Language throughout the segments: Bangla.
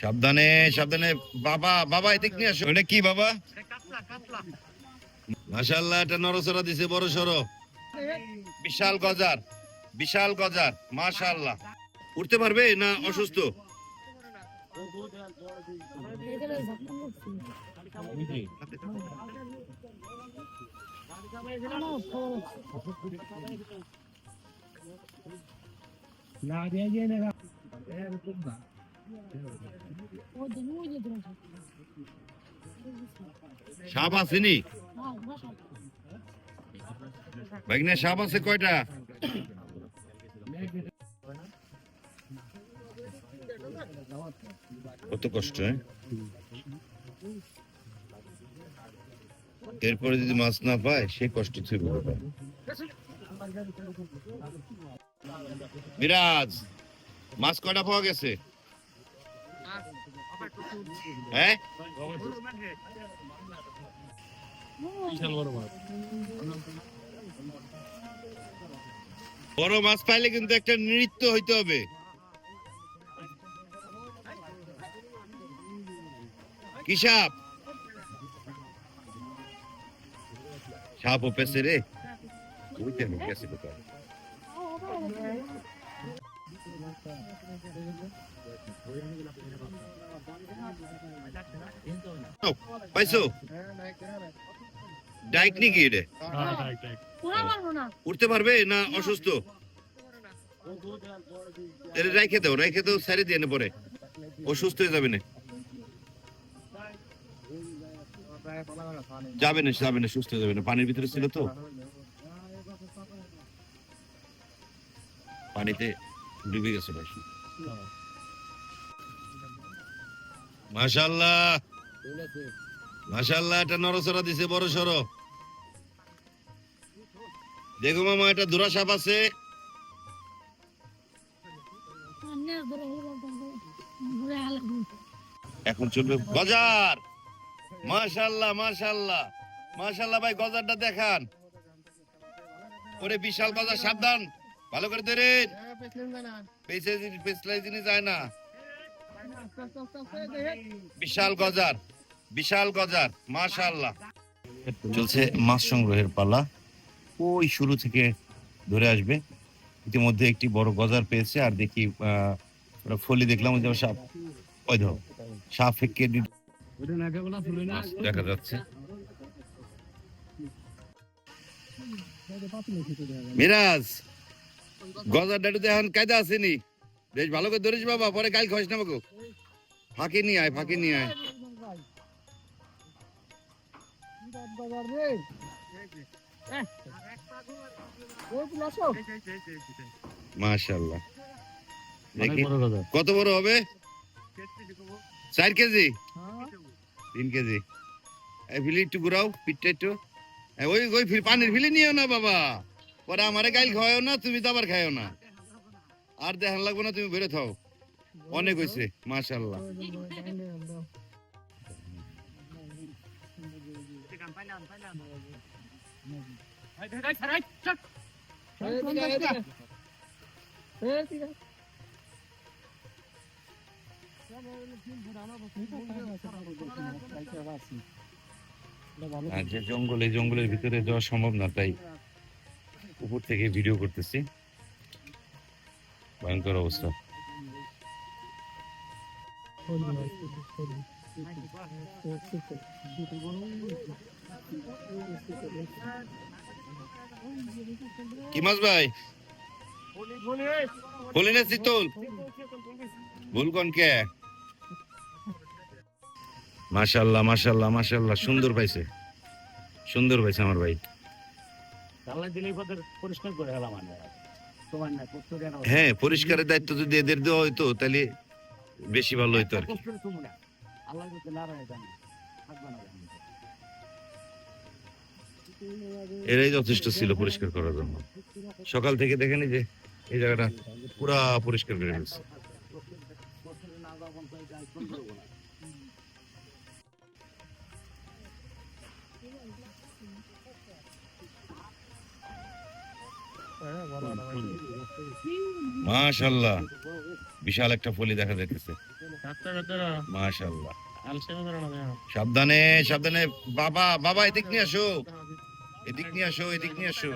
সাবধানে সাবধানে। বাবা বাবা এদিক নিয়ে আসো। এটা কি বাবা? মাশাল্লাহ এটা নরসরা দিছে বড় সড়ো। বিশাল গজার বিশাল গজার মাশাল্লাহ উঠতে পারবে না অসুস্থ? সাপ আসেনি ভাগনে সাপ আছে কয়টা? কত কষ্ট হ্যাঁ? এরপরে যদি মাছ না পায়, সে কষ্ট মিরাজ, মাছ কয়টা পাওয়া গেছে? হ্যাঁ? বড় মাছ পাইলে কিন্তু একটা নৃত্য হইতে হবে। কি সাপ সাপ ও পেছে রে কোথায় পাইছো? ডাইক নাকি এটা? উঠতে পারবে না অসুস্থ? রাইখে দাও রাইখে দাও সারি দিয়ে পরে। অসুস্থ হয়ে যাবে না। যাবে না যাবে না সুস্থ হয়ে যাবে না। পানির ভিতরে ছিল তো। পানিতে ডুবে গেছে ভাই। মাশাল্লাহ মাশাল্লাহ এটা নরসরা দিছে, বড় দেখো মামা, এটা দুরা সাপ আছে। এখন চলবে বাজার মাশাল্লাহ মাশাল্লাহ মাশাল্লাহ ভাই, গজারটা দেখান। ওরে বিশাল বাজার সাবধান। ভালো করে পেছে পেছলাই যায় না। বিশাল গজার। বিশাল গজার মাশাল্লাহ চলছে মাছ সংগ্রহের পালা। ওই শুরু থেকে ধরে আসবে। ইতিমধ্যে একটি বড় গজার পেয়েছে, আর দেখি ফলি দেখলাম, ওই সাপ। ওই ধর, সাপ ফেঁকে দেখা যাচ্ছে। মিরাজ, গজার ডাডু এখন কায়দা আসেনি বেশ ভালো করে ধরেছি বাবা, পরে কাল খাস না ফাঁকি নিয়ে আয়, ফাঁকি নিয়ে আয়। মাশাল্লাহ কত বড় হবে? চার কেজি? তিন কেজি। এই ফিলি একটু ঘুরাও পিঠটা একটু। ওই ওই ফিল পানির ফিলি নিও না বাবা। পরে আমারে গাইল খাওয়াও না তুমি তো আবার খাইও না। আর দেখান লাগবো না তুমি বেরো থাও। অনেক হয়েছে মাশাল্লাহ জঙ্গল এই জঙ্গলের ভিতরে যাওয়া সম্ভব না তাই উপর থেকে ভিডিও করতেছি। ভয়ঙ্কর অবস্থা। কি মাছ ভাই? বলি না শীতল ভুল কোন কে? মাশাল্লাহ মাশাল্লাহ মাশাল্লাহ সুন্দর পাইছে। সুন্দর পাইছে আমার ভাই। হ্যাঁ পরিষ্কারের দায়িত্ব যদি এদের দেওয়া হইতো তাহলে বেশি ভালো হইতো আর কি। এরাই যথেষ্ট ছিল পরিষ্কার করার জন্য। সকাল থেকে দেখেনি যে এই জায়গাটা পুরা পরিষ্কার করে ফেলছে। মাশাল্লাহ, বিশাল একটা ফলি দেখা যাইতেছে। মাশাল্লাহ। সাবধানে সাবধানে। বাবা বাবা, এদিক নিয়ে আসো। এদিক নিয়ে আসো, এদিক নিয়ে আসো।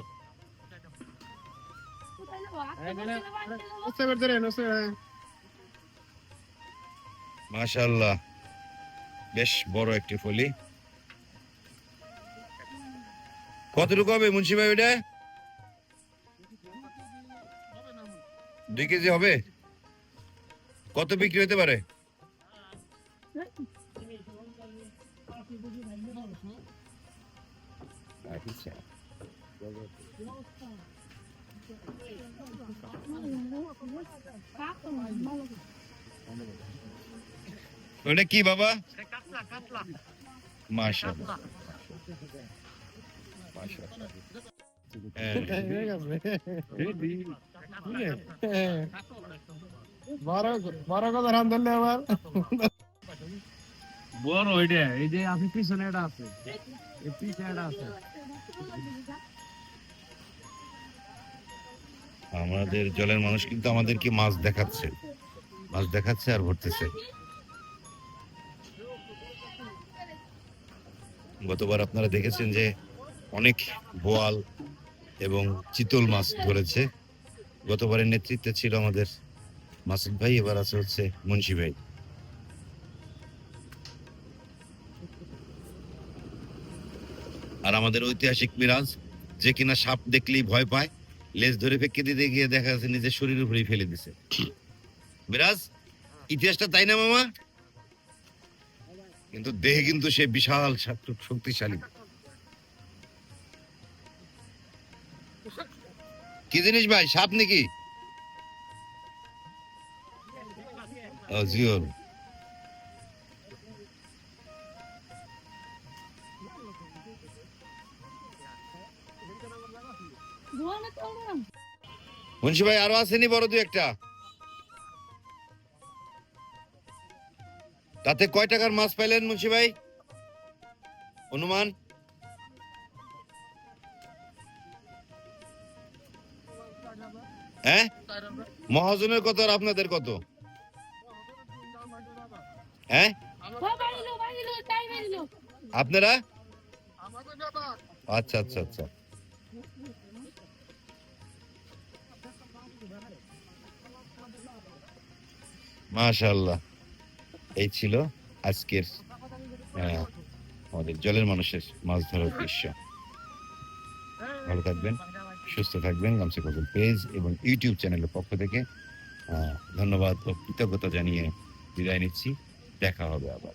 মাশাল্লাহ বেশ বড় একটি ফলি। কতটুকু হবে মুন্সি ভাই ওটা দুই কেজি হবে? কত বিক্রি হতে পারে? আচ্ছা ওটা কি বাবা মাশাআল্লাহ মাশাআল্লাহ হ্যাঁ, বড় কথা রান ধরলে আবার বড় ওইটা এই যে আপনি পিছনে এটা আছে। এই পিছনে এটা আছে। আমাদের জলের মানুষ কিন্তু আমাদেরকে মাছ দেখাচ্ছে। মাছ দেখাচ্ছে আর ভরতেছে। গতবার আপনারা দেখেছেন যে অনেক বোয়াল এবং চিতল মাছ ধরেছে। গতবারের নেতৃত্বে ছিল আমাদের মাসুদ ভাই, এবার আছে হচ্ছে মুন্সি ভাই। আর আমাদের ঐতিহাসিক মিরাজ, যে কিনা সাপ দেখলেই ভয় পায়, লেজ ধরে ফেঁকে দিতে গিয়ে দেখা যাচ্ছে নিজের শরীর উপরেই ফেলে দিছে। মিরাজ, ইতিহাসটা তাই না মামা? কিন্তু দেহে কিন্তু সে বিশাল শক- শক্তিশালী। কি জিনিস ভাই, সাপ নাকি? ও মুন্সি ভাই আরও আসেনি বড় দু একটা? তাতে কয় টাকার মাছ পাইলেন মুন্সি ভাই? অনুমান? হ্যাঁ? মহাজনের কত আর আপনাদের কত? হ্যাঁ? আপনারা? আচ্ছা আচ্ছা আচ্ছা। মাশাআল্লাহ। এই ছিল আজকের আমাদের জলের মানুষের মাছ ধরার দৃশ্য। ভালো থাকবেন, সুস্থ থাকবেন। গামসে কবুল পেজ এবং ইউটিউব চ্যানেলের পক্ষ থেকে ধন্যবাদ ও কৃতজ্ঞতা জানিয়ে বিদায় নিচ্ছি। দেখা হবে আবার।